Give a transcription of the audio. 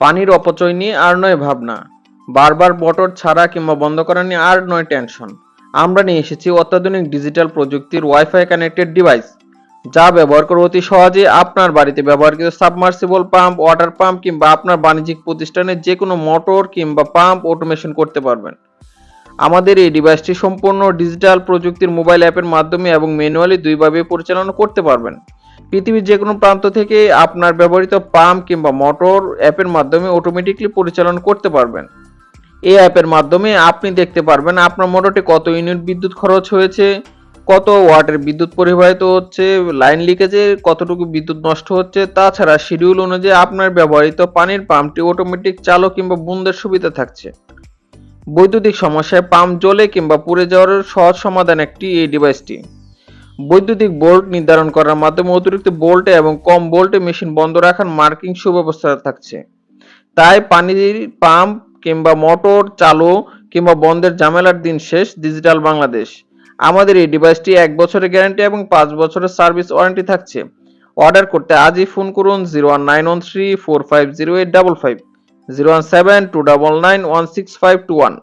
পানির অপচয় নিয়ে আর নয় ভাবনা। বারবার বটর ছাড়া কিংবা বন্ধ করা নিয়ে আর নয় টেনশন। আমরা নিয়ে এসেছি অত্যাধুনিক ডিজিটাল প্রযুক্তির ওয়াইফাই কানেক্টেড ডিভাইস, যা ব্যবহার করে অতি সহজে আপনার বাড়িতে ব্যবহারকৃত সাবমার্সিবল পাম্প, ওয়াটার পাম্প কিংবা আপনার বাণিজ্যিক প্রতিষ্ঠানে যে কোনো মোটর কিংবা পাম্প অটোমেশন করতে পারবেন। আমাদের এই ডিভাইসটি সম্পূর্ণ ডিজিটাল প্রযুক্তির মোবাইল অ্যাপের মাধ্যমে এবং ম্যানুয়ালি দুইভাবে পরিচালনা করতে পারবেন। পৃথিবীর যে কোনো প্রান্ত থেকে আপনার ব্যবহৃত পাম্প কিংবা মোটর অ্যাপের মাধ্যমে অটোমেটিকলি পরিচালনা করতে পারবেন। এই অ্যাপের মাধ্যমে আপনি দেখতে পারবেন আপনার মোটরটি কত ইউনিট বিদ্যুৎ খরচ হয়েছে, কত ওয়াটের বিদ্যুৎ পরিবাহিত হচ্ছে, লাইন লিকেজে কতটুকু বিদ্যুৎ নষ্ট হচ্ছে, তাছাড়া শিডিউল অনুযায়ী আপনার ব্যবহৃত পানির পাম্পটি অটোমেটিক চালু কিংবা বন্ধের সুবিধা থাকছে। বৈদ্যুতিক সমস্যায় পাম্প জ্বলে কিংবা পুড়ে যাওয়ার সহজ সমাধান একটি এই ডিভাইসটি বৈদ্যুতিক বোল্ট নির্ধারণ করার মাধ্যমে অতিরিক্ত বোল্টে এবং কম বোল্টে মেশিন বন্ধ রাখার মার্কিং সুব্যবস্থা থাকছে। তাই পানির পাম্প কিংবা মোটর, চালু কিংবা বন্ধের ঝামেলার দিন শেষ, ডিজিটাল বাংলাদেশ। আমাদের এই ডিভাইসটি এক বছরের গ্যারান্টি এবং পাঁচ বছরের সার্ভিস ওয়ারেন্টি থাকছে। অর্ডার করতে আজই ফোন করুন zero one nine one three four five zero eight double five, zero one seven two double nine one six five two one.